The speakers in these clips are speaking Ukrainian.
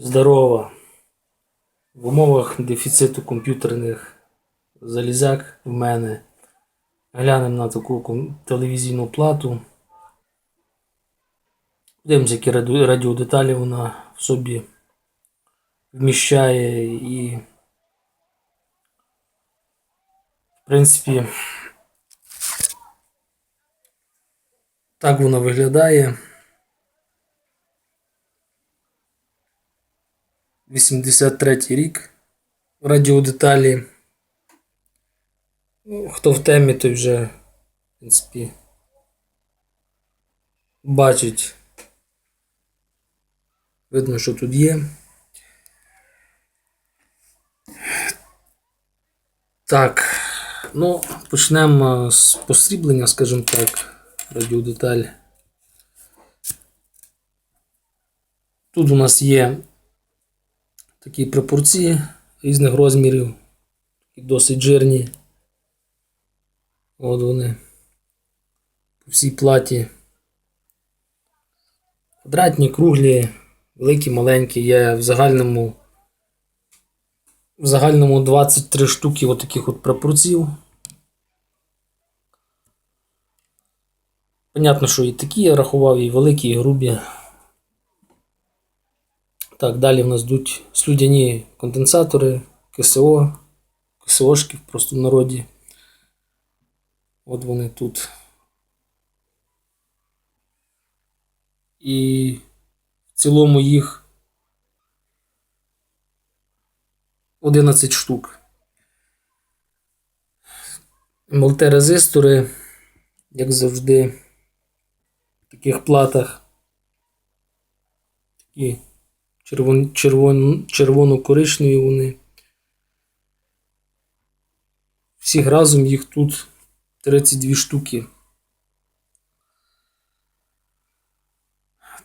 здорова. В умовах дефіциту комп'ютерних залізяк в мене глянемо на таку телевізійну плату. Дивимося, які радіодеталі вона в собі вміщає і в принципі так вона виглядає. 83 рік. Радіодеталі. Ну, хто в темі, той вже, в принципі, бачить. Видно, що тут є. Так, ну, почнемо з посріблення, скажімо так, радіодеталь. Тут у нас є такі пропорції різних розмірів, досить жирні. От вони по всій платі. Квадратні, круглі, великі, маленькі, є в загальному. В загальному 23 штуки от таких от прапорців. Понятно, що і такі я рахував, і великі, і грубі. Так, далі в нас йдуть слюдяні конденсатори, КСО, КСОшки в простому народі. От вони тут. І в цілому їх 11 штук. МЛТ-резистори, як завжди, в таких платах. Такі червон, червон, червоно-коричневі вони. Всіх разом їх тут 32 штуки.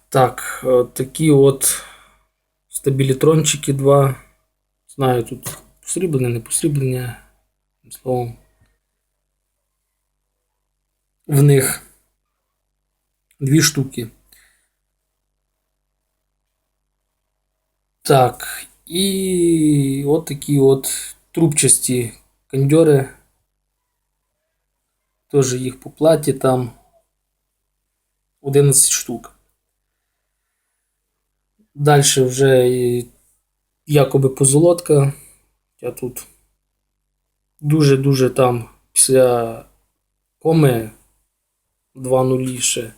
Так, е, такі от стабілітрончики два. Знаю, тут посріблене, не посріблене. Словом. В них дві штуки. Так, і от такі от трубчасті кондьори. Теж їх по платі там 11 штук. Далі вже якоби позолотка. Я тут дуже-дуже там після коми два нулі ще.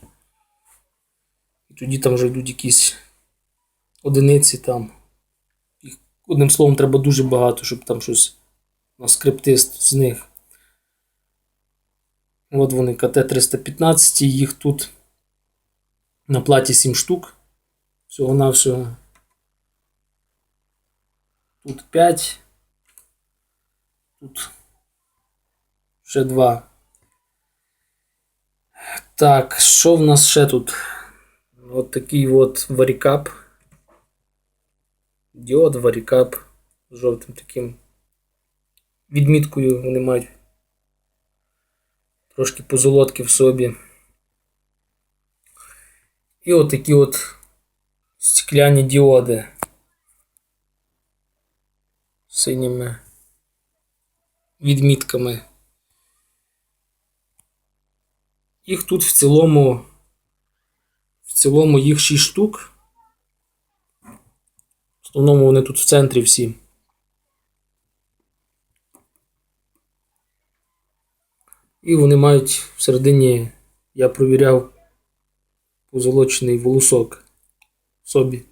І тоді там вже йдуть якісь одиниці там. Одним словом, треба дуже багато, щоб там щось на скриптист з них. От вони КТ-315, їх тут на платі 7 штук. Всього-навсього. Тут 5. Тут ще 2. Так, що в нас ще тут? От такий от варікап. Діод, варікап з жовтим таким відміткою вони мають трошки позолотки в собі. І от такі от стекляні діоди з синіми відмітками. Їх тут в цілому, в цілому їх 6 штук. В основному вони тут в центрі всі. І вони мають всередині, я провіряв, позолочений волосок в собі.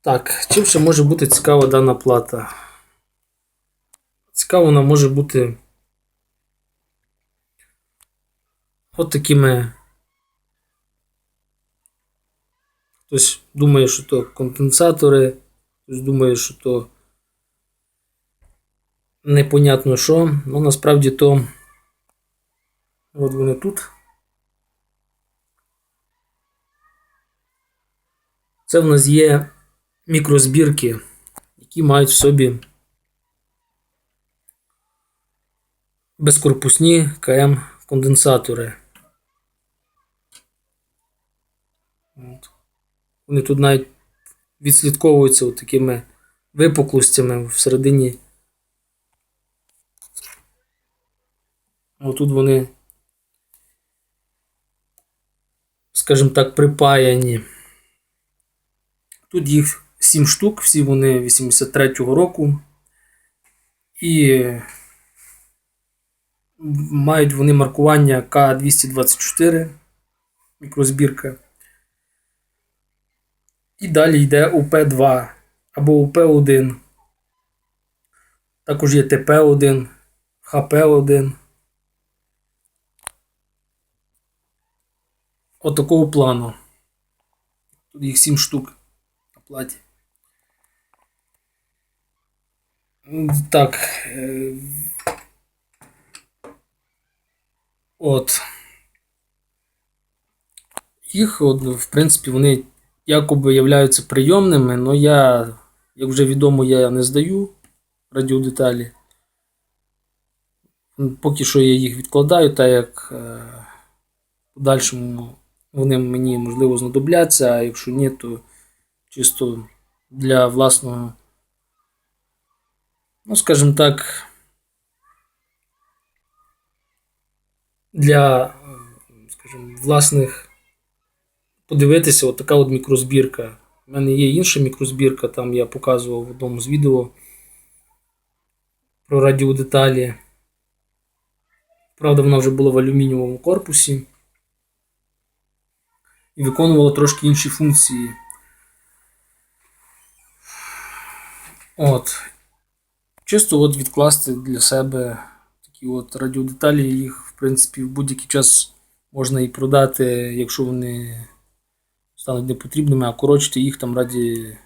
Так, чим ще може бути цікава дана плата? Цікава вона може бути от такими. Хтось думає, що то компенсатори, хтось думає, що то непонятно що, ну насправді то от вони тут. Це в нас є мікрозбірки, які мають в собі безкорпусні КМ конденсатори. От. Вони тут навіть відслідковуються такими випуклостями всередині. Отут вони, скажімо так, припаяні. Тут їх 7 штук, всі вони 83-го року. І мають вони маркування К224 мікрозбірка. І далі йде УП2 або УП1. Також є ТП1, ХП1. Отакого плану. Тут їх 7 штук на платі. Так. е, От. Їх, от, в принципі, вони якоби являються прийомними, але я, як вже відомо, я не здаю радіодеталі. М, Поки що я їх відкладаю, так як е, в подальшому вони мені можливо знадобляться, а якщо ні, то чисто для власного, ну, скажімо так, для, скажімо, власних подивитися, от така от мікрозбірка. У мене є інша мікрозбірка, там я показував в одному з відео про радіодеталі. Правда, вона вже була в алюмінієвому корпусі і виконувала трошки інші функції. От. Чисто от відкласти для себе такі от радіодеталі, їх, в принципі, в будь-який час можна і продати, якщо вони стануть непотрібними, а коротшити їх там раді.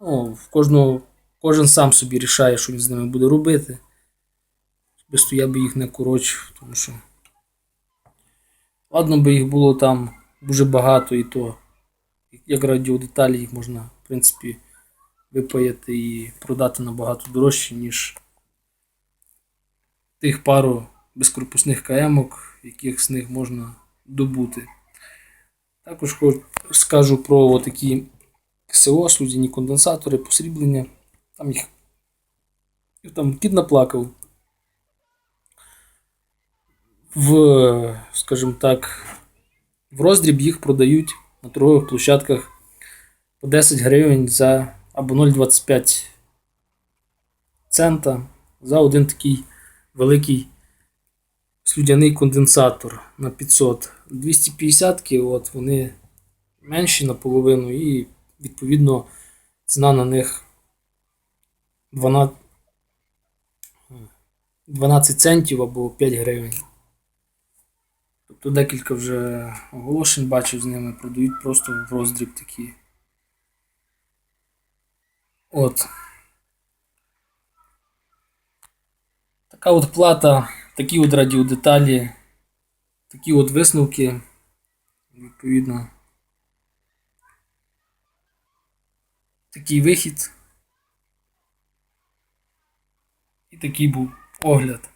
Ну, в кожного, кожен сам собі рішає, що він з ними буде робити. Особисто я би їх не коротшив, тому що. Ладно би їх було там дуже багато, і то, як радіодеталі, їх можна, в принципі, випаяти і продати набагато дорожче, ніж тих пару безкорпусних каемок, яких з них можна добути. Також скажу про такі КСО, слюдяні конденсатори, посріблення. Там їх там кіт наплакав. В, скажімо так, в роздріб їх продають на торгових площадках по 10 гривень за або 0,25 цента за один такий великий слюдяний конденсатор на 500. 250 от вони менші наполовину, і відповідно ціна на них 12, 12 центів або 5 гривень. Тобто декілька вже оголошень бачив з ними, продають просто в роздріб такі. От. Така от плата, такі от радіодеталі, такі от висновки, відповідно. Такий вихід. І такий був огляд.